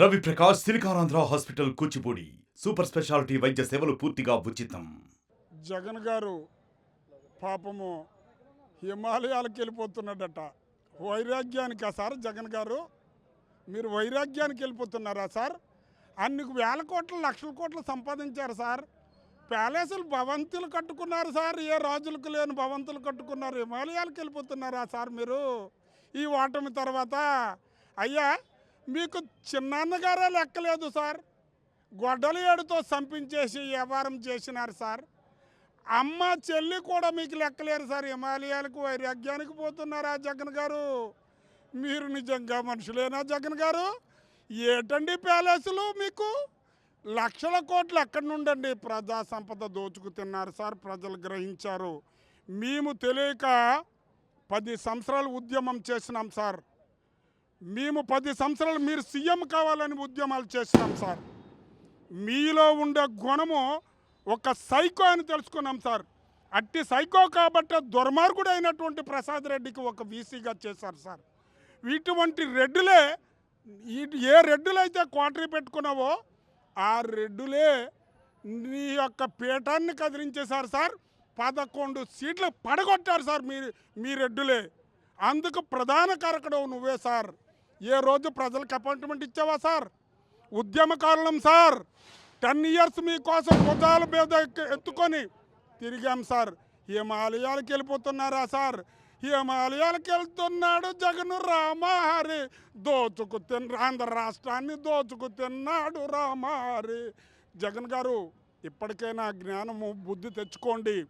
Ravi Prakash SiliconAndhra hospital Kuchipudi super speciality వైద్య సేవలు పూర్తిగా ఉచితం. జగన్ గారు పాపము హిమాలయాలకు వెళ్ళిపోతున్నాడట. వైరాగ్యానికా సార్ జగన్ గారు మీరు వైరాగ్యానికి వెళ్ళిపోతున్నారా సార్? అన్ని వేల కోట్లు లక్షల కోట్లు సంపాదించారు సార్. ప్యాలెస్లు భవంతులు కట్టుకున్నారు సార్. ఏ రాజులకు లేని భవంతులు కట్టుకున్నారు. హిమాలయాలకు వెళ్ళిపోతున్నారా సార్ మీరు? ఈ ఓటమి తర్వాత అయ్యా మీకు చిన్నాన్నగారే లెక్కలేదు సార్. గొడ్డలి ఏడుతో సంపించేసి వ్యాపారం చేసినారు సార్. అమ్మ చెల్లి కూడా మీకు లెక్కలేరు సార్. హిమాలయాలకు వైరాగ్యానికి పోతున్నారా జగన్ గారు? మీరు నిజంగా మనుషులేనా జగన్ గారు? ఏటండి ప్యాలెస్లు మీకు? లక్షల కోట్లు ఎక్కడి నుండండి ప్రజా సంపద దోచుకు తిన్నారు సార్. ప్రజలు గ్రహించారు. మేము తెలియక పది సంవత్సరాలు ఉద్యమం చేసినాం సార్. మేము పది సంవత్సరాలు మీరు సీఎం కావాలని ఉద్యమాలు చేసినాం సార్. మీలో ఉండే గుణము ఒక సైకో అని తెలుసుకున్నాం సార్. అట్టి సైకో కాబట్టి దుర్మార్గుడు అయినటువంటి ప్రసాద్ రెడ్డికి ఒక వీసీగా చేశారు సార్. ఇటువంటి రెడ్డులే ఈ ఏ రెడ్డులైతే క్వార్టరీ పెట్టుకున్నావో ఆ రెడ్డులే నీ యొక్క పీఠాన్ని కదిలించేశారు సార్. పదకొండు సీట్లు పడగొట్టారు సార్ మీ మీ రెడ్డులే. అందుకు ప్రధాన కారకుడు నువ్వే సార్. ఏ రోజు ప్రజలకు అపాయింట్మెంట్ ఇచ్చావా సార్? ఉద్యమకారులం సార్. టెన్ ఇయర్స్ మీకోసం భుజాల మీద ఎక్కి- ఎత్తుకొని తిరిగాం సార్. హిమాలయాలకు వెళ్ళిపోతున్నారా సార్? హిమాలయాలకు వెళ్తున్నాడు జగన్ రామహారి. దోచుకు తిన్న ఆంధ్ర రాష్ట్రాన్ని దోచుకు తిన్నాడు రామహారి. జగన్ గారు ఇప్పటికైనా జ్ఞానము బుద్ధి తెచ్చుకోండి.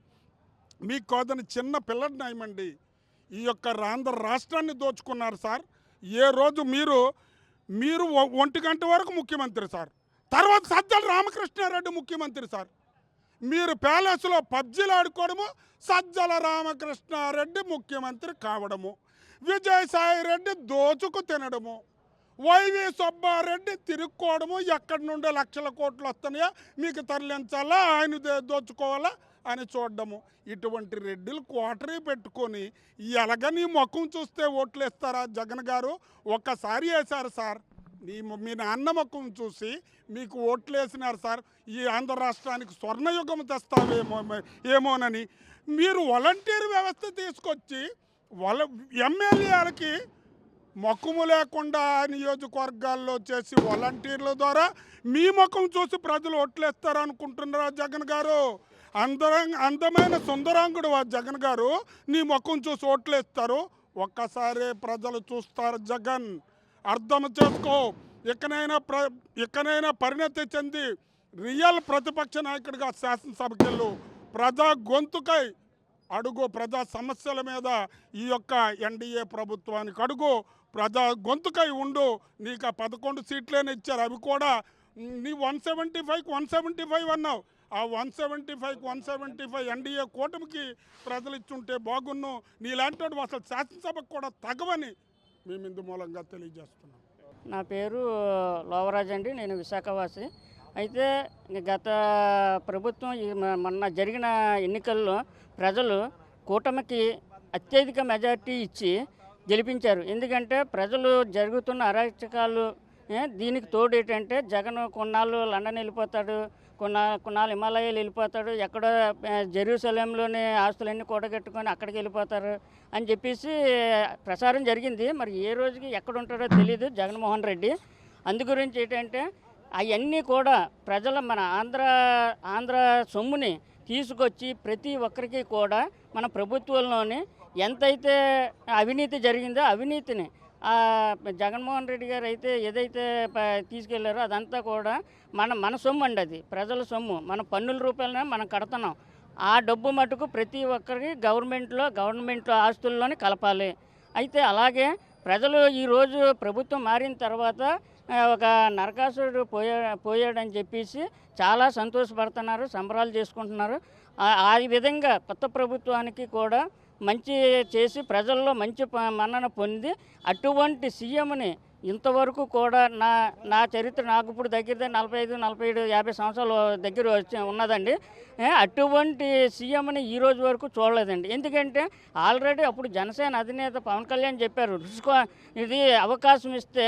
మీకు కాదని చిన్న పిల్లడి నయమండి ఈ యొక్క ఆంధ్ర రాష్ట్రాన్ని దోచుకున్నారు సార్. ఏ రోజు మీరు మీరు ఒంటి గంట వరకు ముఖ్యమంత్రి సార్. తర్వాత సజ్జల రామకృష్ణారెడ్డి ముఖ్యమంత్రి సార్. మీరు ప్యాలెస్లో పబ్జీలు ఆడుకోవడము సజ్జల రామకృష్ణారెడ్డి ముఖ్యమంత్రి కావడము విజయసాయి రెడ్డి దోచుకు తినడము వైవి సుబ్బారెడ్డి తిరుక్కోవడము ఎక్కడి నుండి లక్షల కోట్లు వస్తున్నాయో మీకు తరలించాలా? ఆయన దోచుకోవాలా? అని చూడడము. ఇటువంటి రెడ్డిలు క్వార్టరీ పెట్టుకొని ఎలాగని ముఖం చూస్తే ఓట్లు వేస్తారా జగన్ గారు? ఒక్కసారి వేశారు సార్. మీ మీ నాన్న ముఖం చూసి మీకు ఓట్లు వేసినారు సార్. ఈ ఆంధ్ర రాష్ట్రానికి స్వర్ణయుగం తెస్తావేమో ఏమోనని. మీరు వాలంటీర్ వ్యవస్థ తీసుకొచ్చి వల ఎమ్మెల్యేలకి మొక్కము లేకుండా నియోజకవర్గాల్లో చేసి వాలంటీర్ల ద్వారా మీ ముఖం చూసి ప్రజలు ఓట్లేస్తారు అనుకుంటున్నారా జగన్ గారు? అందరం అందమైన సుందరాంగుడు జగన్ గారు. నీ ముఖం చూసి ఓట్లేస్తారు. ఒక్కసారే ప్రజలు చూస్తారు జగన్. అర్థం చేసుకో. ఇకనైనా ప్ర ఇకనైనా పరిణతి చెంది రియల్ ప్రతిపక్ష నాయకుడిగా శాసనసభకెళ్ళు. ప్రజా గొంతుకై అడుగు. ప్రజా సమస్యల మీద ఈ యొక్క ఎన్డీఏ ప్రభుత్వానికి అడుగు. ప్రజా గొంతుకై ఉండు. నీకు ఆ పదకొండు సీట్లేని ఇచ్చారు అవి కూడా నీ వన్ సెవెంటీ ఫైవ్కి వన్ సెవెంటీ ఫైవ్ అన్నావు. ఆ వన్ సెవెంటీ ఫైవ్కి వన్ సెవెంటీ ఫైవ్ ఎన్డీఏ కూటమికి ప్రజలు ఇచ్చుంటే బాగున్ను. నీలాంటి వాడు అసలు శాసనసభకు కూడా తగవని మేము ఇందు మూలంగా తెలియజేస్తున్నాం. నా పేరు లోవరాజ్ అండి నేను విశాఖవాసి. అయితే గత ప్రభుత్వం ఈ మొన్న జరిగిన ఎన్నికల్లో ప్రజలు కూటమికి అత్యధిక మెజార్టీ ఇచ్చి గెలిపించారు. ఎందుకంటే ప్రజలు జరుగుతున్న అరాచకాలు దీనికి తోడు ఏంటంటే జగన్ కొన్నాళ్ళు లండన్ వెళ్ళిపోతాడు కొన్నా కొన్నాళ్ళు హిమాలయాలు వెళ్ళిపోతాడు. ఎక్కడో జెరూసలేంలోని ఆస్తులన్నీ కూడగట్టుకొని అక్కడికి వెళ్ళిపోతారు అని చెప్పేసి ప్రసారం జరిగింది. మరి ఏ రోజుకి ఎక్కడ ఉంటాడో తెలియదు జగన్మోహన్ రెడ్డి. అందు గురించి ఏంటంటే అవన్నీ కూడా ప్రజల మన ఆంధ్ర ఆంధ్ర సొమ్ముని తీసుకొచ్చి ప్రతి ఒక్కరికి కూడా మన ప్రభుత్వంలోని ఎంతైతే అవినీతి జరిగిందో అవినీతిని జగన్మోహన్ రెడ్డి గారు అయితే ఏదైతే తీసుకెళ్ళారో అదంతా కూడా మన మన సొమ్ము అండి అది. ప్రజల సొమ్ము. మన పన్నుల రూపాయలనే మనం కడుతున్నాం. ఆ డబ్బు మటుకు ప్రతి ఒక్కరికి గవర్నమెంట్లో గవర్నమెంట్ ఆస్తుల్లోనే కలపాలి. అయితే అలాగే ప్రజలు ఈరోజు ప్రభుత్వం మారిన తర్వాత ఒక నరకాసురుడు పోయా పోయాడని చెప్పేసి చాలా సంతోషపడుతున్నారు సంబరాలు చేసుకుంటున్నారు. ఆ విధంగా కొత్త ప్రభుత్వానికి కూడా మంచి చేసి ప్రజల్లో మంచి ప- మన్నన పొంది అటువంటి సీఎంని ఇంతవరకు కూడా నా నా చరిత్ర నాకు ఇప్పుడు దగ్గరదే నలభై ఐదు నలభై ఏడు యాభై సంవత్సరాలు దగ్గర వచ్చి ఉన్నదండి. అటువంటి సీఎంని ఈ రోజు వరకు చూడలేదండి. ఎందుకంటే ఆల్రెడీ అప్పుడు జనసేన అధినేత పవన్ కళ్యాణ్ చెప్పారు రుసుకో ఇది అవకాశం ఇస్తే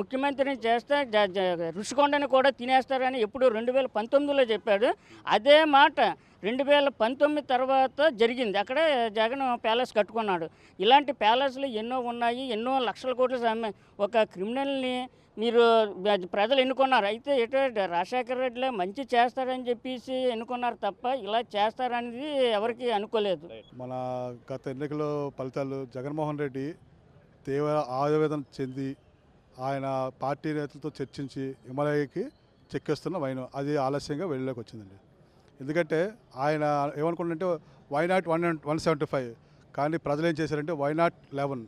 ముఖ్యమంత్రిని చేస్తే జ- రుషికొండని కూడా తినేస్తారని ఎప్పుడు రెండు వేల పంతొమ్మిదిలో చెప్పాడు. అదే మాట రెండు వేల పంతొమ్మిది తర్వాత జరిగింది. అక్కడే జగన్ ప్యాలెస్ కట్టుకున్నాడు. ఇలాంటి ప్యాలెస్లు ఎన్నో ఉన్నాయి. ఎన్నో లక్షల కోట్లు ఒక క్రిమినల్ని మీరు ప్రజలు ఎన్నుకున్నారు. అయితే ఎటు రాజశేఖర రెడ్డిలో మంచి చేస్తారని చెప్పేసి ఎన్నుకున్నారు తప్ప ఇలా చేస్తారనేది ఎవరికి అనుకోలేదు. మన గత ఎన్నికల ఫలితాలు జగన్మోహన్ రెడ్డి తీవ్ర ఆవేదన చెంది ఆయన పార్టీ నేతలతో చర్చించి హిమాలయకి చెక్కేస్తున్న వైన్. అది ఆలస్యంగా వెళ్ళలోకి వచ్చిందండి. ఎందుకంటే ఆయన ఏమనుకుంటుంటే why not one one seventy five కానీ ప్రజలు ఏం చేశారంటే వై నాట్ లెవెన్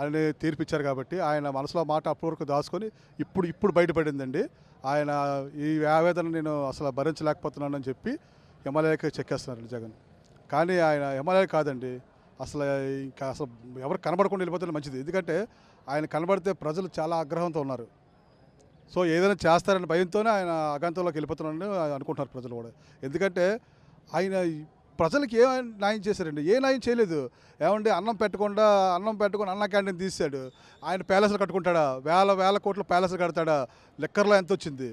అని తీర్పిచ్చారు కాబట్టి ఆయన మనసులో మాట అప్పటి వరకు దాచుకొని ఇప్పుడు ఇప్పుడు బయటపడిందండి. ఆయన ఈ ఆవేదన నేను అసలు భరించలేకపోతున్నానని చెప్పి ఎమ్మెల్యేకి చెక్కేస్తున్నారు జగన్. కానీ ఆయన ఎమ్మెల్యే కాదండి. అసలు ఇంకా అసలు ఎవరు కనబడకుండా వెళ్ళిపోతే మంచిది. ఎందుకంటే ఆయన కనబడితే ప్రజలు చాలా ఆగ్రహంతో ఉన్నారు. సో ఏదైనా చేస్తారని భయంతోనే ఆయన అగంతంలోకి వెళ్ళిపోతున్నారని అనుకుంటున్నారు ప్రజలు కూడా. ఎందుకంటే ఆయన ప్రజలకు ప్రజలకి ఏ న్యాయం చేశారండి? ఏ న్యాయం చేయలేదు. ఏమంటే అన్నం పెట్టకుండా అన్నం పెట్టకుండా అన్న క్యాంటీన్ తీసాడు ఆయన ప్యాలెస్లు కట్టుకుంటాడా? వేల వేల కోట్ల ప్యాలెస్లు కడతాడా? లెక్కర్లో ఎంత వచ్చింది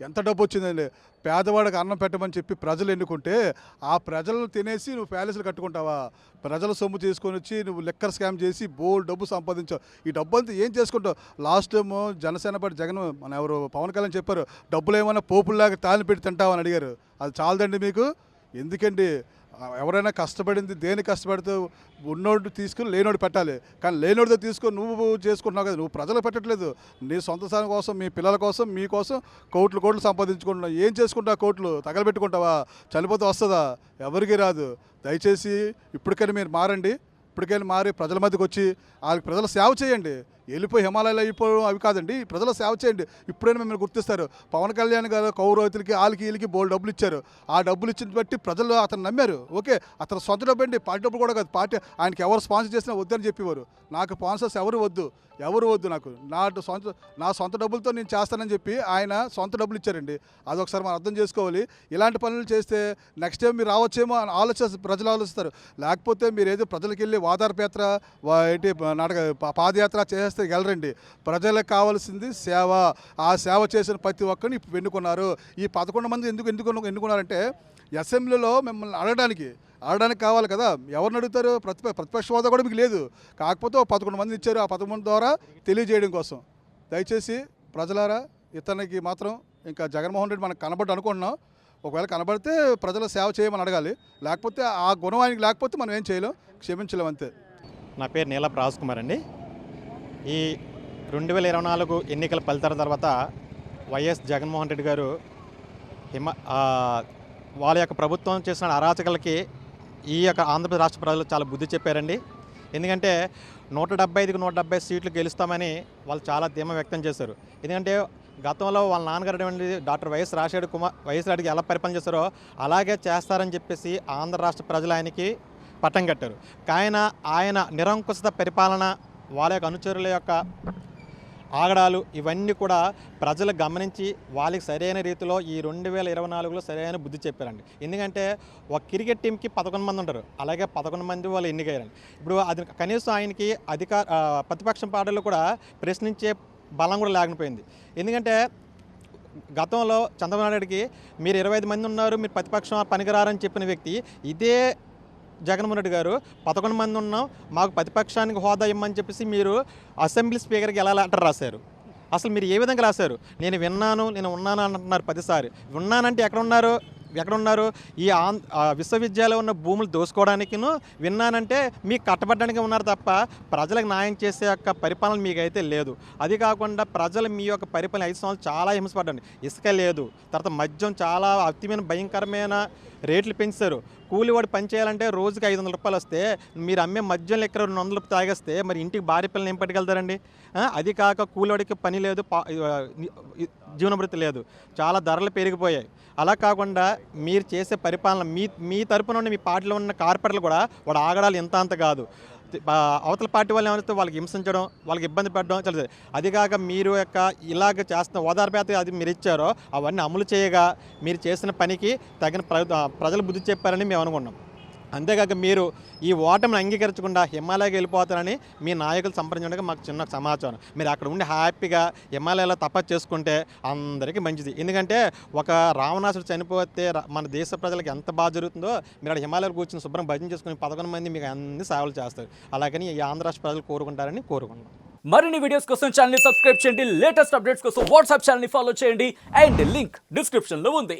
ఎంత డబ్బు వచ్చిందండి పేదవాడికి అన్నం పెట్టమని చెప్పి ప్రజలు ఎన్నుకుంటే ఆ ప్రజలను తినేసి నువ్వు ప్యాలెస్లు కట్టుకుంటావా? ప్రజల సొమ్ము తీసుకొని వచ్చి నువ్వు లెక్కర్ స్కామ్ చేసి బోల్ డబ్బు సంపాదించావు. ఈ డబ్బు అంతా ఏం చేసుకుంటావు? Last time Janasena party Jagan మన ఎవరు పవన్ కళ్యాణ్ చెప్పారు డబ్బులు ఏమైనా పోపుల్లాగా తాళి పెట్టి అడిగారు. అది చాలదండి మీకు? ఎందుకండి? ఎవరైనా కష్టపడింది దేని కష్టపడితే ఉన్నోడు తీసుకుని లేనోడు పెట్టాలి. కానీ లేనోడితో తీసుకొని నువ్వు చేసుకుంటున్నావు కదా నువ్వు ప్రజలు పెట్టట్లేదు. నీ సొంత స్థానం కోసం మీ పిల్లల కోసం మీ కోసం కోట్లు కోట్లు సంపాదించుకుంటున్నావు. ఏం చేసుకుంటావు కోట్లు? తగలబెట్టుకుంటావా? చనిపోతే వస్తుందా? ఎవరికి రాదు. దయచేసి ఇప్పటికైనా మీరు మారండి. ఇప్పటికైనా మారి ప్రజల మధ్యకి వచ్చి వాళ్ళకి ప్రజల సేవ చేయండి. వెళ్ళిపోయి హిమాలయాలు అయిపోవడం అవి కాదండి. ప్రజల సేవ చేయండి. ఇప్పుడైనా మిమ్మల్ని గుర్తిస్తారు. పవన్ కళ్యాణ్ గారు కౌరవతులకి వాళ్ళకి వీళ్ళకి బోల్ డబ్బులు ఇచ్చారు. ఆ డబ్బులు ఇచ్చిన బట్టి ప్రజలు అతను నమ్మారు. ఓకే అతను సొంత డబ్బు అండి. పార్టీ డబ్బు కూడా కాదు. పార్టీ ఆయనకి ఎవరు స్పాన్సర్ చేసినా వద్దని చెప్పేవారు. నాకు స్పాన్సర్స్ ఎవరు వద్దు. ఎవరు వద్దు నాకు. నా సొంత నా సొంత డబ్బులతో నేను చేస్తానని చెప్పి ఆయన సొంత డబ్బులు ఇచ్చారండి. అదొకసారి మనం అర్థం చేసుకోవాలి. ఇలాంటి పనులు చేస్తే నెక్స్ట్ టైం మీరు రావచ్చేమో అని ఆలోచిస్తారు ప్రజలు ఆలోచిస్తారు. లేకపోతే మీరు ఏదో ప్రజలకు వెళ్ళి వాదార్పయాత్ర వా- ఏంటి నాటక పాదయాత్ర చేస్తే వెళ్ళరండి ప్రజలకు కావాల్సింది సేవ. ఆ సేవ చేసిన ప్రతి ఒక్కరిని ఇప్పుడు ఎన్నుకున్నారు. ఈ పదకొండు మంది ఎందుకు ఎందుకు ఎన్నుకున్నారంటే అసెంబ్లీలో మిమ్మల్ని అడగడానికి అడగడానికి కావాలి కదా. ఎవరిని అడుగుతారు? ప్రతిప ప్రతిపక్ష హోదా కూడా మీకు లేదు. కాకపోతే ఒక పదకొండు మంది ఇచ్చారు ఆ పదకొండు ద్వారా తెలియజేయడం కోసం. దయచేసి ప్రజలారా ఇతనికి మాత్రం ఇంకా జగన్మోహన్ రెడ్డి మనకు కనబడ్డు అనుకుంటున్నాం. ఒకవేళ కనబడితే ప్రజల సేవ చేయమని అడగాలి. లేకపోతే ఆ గుణం ఆయనకి లేకపోతే మనం ఏం చేయలేం. క్షమించలేం అంతే. నా పేరు నీలప్ రాజ్ కుమార్ అండి. ఈ రెండు వేల ఇరవై నాలుగు ఎన్నికల ఫలితాల తర్వాత వైఎస్ జగన్మోహన్ రెడ్డి గారు హిమ వాళ్ళ యొక్క ప్రభుత్వం చేసిన అరాచకలకి ఈ యొక్క ఆంధ్రప్రదేశ్ రాష్ట్ర ప్రజలు చాలా బుద్ధి చెప్పారండి. ఎందుకంటే నూట డెబ్బై ఐదుకి నూట డెబ్బై సీట్లు గెలుస్తామని వాళ్ళు చాలా ధీమా వ్యక్తం చేశారు. ఎందుకంటే గతంలో వాళ్ళ నాన్నగారు అటువంటి doctor YS Rajasekhar Kumar YS రెడ్డికి ఎలా పరిపాలన చేశారో అలాగే చేస్తారని చెప్పేసి ఆంధ్ర రాష్ట్ర ప్రజలు ఆయనకి పట్టం కట్టారు. కాయన ఆయన నిరంకుశత పరిపాలన వాళ్ళ యొక్క అనుచరుల యొక్క ఆగడాలు ఇవన్నీ కూడా ప్రజలు గమనించి వాళ్ళకి సరైన రీతిలో ఈ రెండు వేల ఇరవై నాలుగులో సరైన బుద్ధి చెప్పారండి. ఎందుకంటే ఒక క్రికెట్ టీంకి పదకొండు మంది ఉంటారు. అలాగే పదకొండు మంది వాళ్ళు ఎన్నికయ్యారండి. ఇప్పుడు అది కనీసం ఆయనకి అధికార ప్రతిపక్షం పార్టీలు కూడా ప్రశ్నించే బలం కూడా లేకపోయింది. ఎందుకంటే గతంలో చంద్రబాబు నాయుడికి మీరు ఇరవై ఐదు మంది ఉన్నారు మీరు ప్రతిపక్షం పనికిరారని చెప్పిన వ్యక్తి ఇదే జగన్మోహన్ రెడ్డి గారు పదకొండు మంది ఉన్నాం మాకు ప్రతిపక్షానికి హోదా ఇమ్మని చెప్పేసి మీరు అసెంబ్లీ స్పీకర్కి ఎలా లెటర్ రాశారు? అసలు మీరు ఏ విధంగా రాశారు? నేను విన్నాను నేను ఉన్నాను అంటున్నారు పదిసారి ఉన్నానంటే ఎక్కడ ఉన్నారు? ఎక్కడున్నారు? ఈ ఆంధ్ర విశ్వవిద్యాలయం ఉన్న భూములు దోసుకోవడానికిను విన్నానంటే మీకు కట్టబడడానికి ఉన్నారు తప్ప ప్రజలకు న్యాయం చేసే యొక్క పరిపాలన మీకైతే లేదు. అది కాకుండా ప్రజలు మీ యొక్క పరిపాలన ఐదు సంవత్సరాలు చాలా హింసపడ్డండి ఇసుక లేదు. తర్వాత మద్యం చాలా అతిమైన భయంకరమైన రేట్లు పెంచారు. కూలివాడు పని చేయాలంటే రోజుకి ఐదు వందల రూపాయలు వస్తే మీరు అమ్మే మద్యం ఎక్కడ రెండు వందలు తాగేస్తే మరి ఇంటికి భార్య పిల్లలు ఏం పట్టుకెళ్తారండి? అది కాక కూలివాడికి పని లేదు. పా- జీవనభృతి లేదు. చాలా ధరలు పెరిగిపోయాయి. అలా కాకుండా మీరు చేసే పరిపాలన మీ మీ తరపున ఉన్న మీ పార్టీలో ఉన్న కార్పొరేట్లు కూడా వాడు ఆగడాలు ఎంత అంత కాదు. అవతల పార్టీ వాళ్ళు ఏమైతే వాళ్ళకి హింసించడం వాళ్ళకి ఇబ్బంది పెట్టడం చాలా అది కాక మీరు యొక్క ఇలాగ చేస్తున్న ఓదార్పేత అది మీరు ఇచ్చారో అవన్నీ అమలు చేయగా మీరు చేసిన పనికి తగిన ప్ర ప్రజలు బుద్ధి చెప్పారని మేము అనుకున్నాం. అంతేకాక మీరు ఈ ఓటమిని అంగీకరించకుండా హిమాలయకి వెళ్ళిపోతారని మీ నాయకులు సంప్రదించడానికి మాకు చిన్న సమాచారం. మీరు అక్కడ ఉండి హ్యాపీగా హిమాలయాలో తపస్సు చేసుకుంటే అందరికీ మంచిది. ఎందుకంటే ఒక రావణాసుడు చనిపోతే మన దేశ ప్రజలకు ఎంత బాగా జరుగుతుందో మీరు అక్కడ హిమాలయాలు కూర్చొని శుభ్రం భజన చేసుకుని పదకొండు మంది మీకు అన్ని సేవలు చేస్తారు. అలాగని ఈ ఆంధ్ర రాష్ట్ర ప్రజలు కోరుకుంటారని కోరుకుంటున్నాం. మరిన్ని వీడియోస్ కోసం ఛానల్ సబ్స్క్రైబ్ చేయండి. లేటెస్ట్ అప్డేట్స్ కోసం వాట్సాప్ ఛానల్ని ఫాలో చేయండి. అండ్ లింక్ డిస్క్రిప్షన్లో ఉంది.